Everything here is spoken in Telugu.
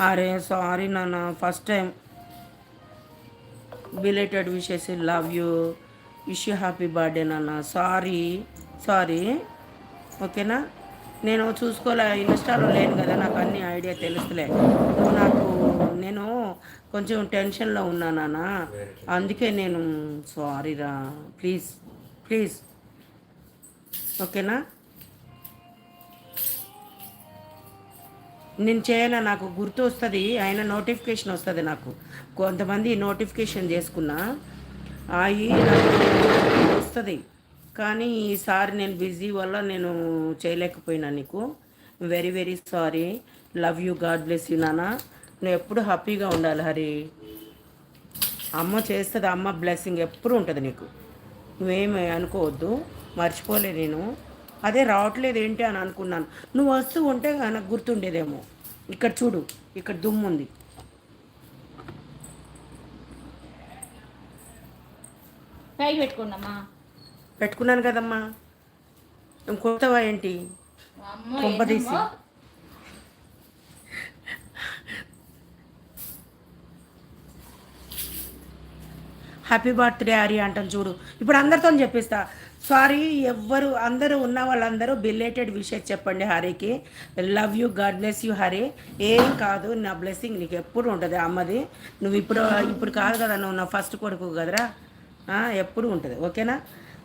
అరే సారీ నాన్న. First time belated wishes love you wish you happy birthday నాన్న. సారీ సారీ ఓకేనా నేను చూసుకోలే ఇన్స్టాలో లేను కదా నాకు అన్ని ఐడియా తెలుసులే. నాకు నేను కొంచెం టెన్షన్లో ఉన్నా నాన్న. అందుకే నేను సారీరా ప్లీజ్ ప్లీజ్ ఓకేనా నేను చేయనా నాకు గుర్తు వస్తుంది అయినా నోటిఫికేషన్ వస్తుంది నాకు. కొంతమంది నోటిఫికేషన్ చేసుకున్నా అవి వస్తుంది. కానీ ఈసారి నేను బిజీ వల్ల నేను చేయలేకపోయినా నీకు. Very very sorry love you God bless you నాన్న. నువ్వు ఎప్పుడు హ్యాపీగా ఉండాలి హరి. అమ్మ చేస్తుంది అమ్మ బ్లెస్సింగ్ ఎప్పుడు ఉంటుంది నీకు. నువ్వేమి అనుకోవద్దు. మర్చిపోలే నేను. అదే రావట్లేదు ఏంటి అని అనుకున్నాను. నువ్వు వస్తూ ఉంటే నాకు గుర్తుండేదేమో. ఇక్కడ చూడు ఇక్కడ దుమ్ము ఉంది. పైకి పెట్టుకోండమ్మా. పెట్టుకున్నాను కదమ్మా. కొత్తవా ఏంటి? కొంపదీసి. హ్యాపీ బర్త్డే హరి అంటాను చూడు. ఇప్పుడు అందరితో చెప్పిస్తా. సారీ ఎవ్వరు అందరూ ఉన్న వాళ్ళందరూ బిలేటెడ్ విషయం చెప్పండి హరికి. Love you God bless you Hari. ఏం కాదు నా బ్లెస్సింగ్ నీకు ఎప్పుడు ఉంటుంది అమ్మది. నువ్వు ఇప్పుడు ఇప్పుడు కాదు కదా నువ్వు నా ఫస్ట్ కొడుకు కదరా? ఎప్పుడు ఉంటుంది ఓకేనా?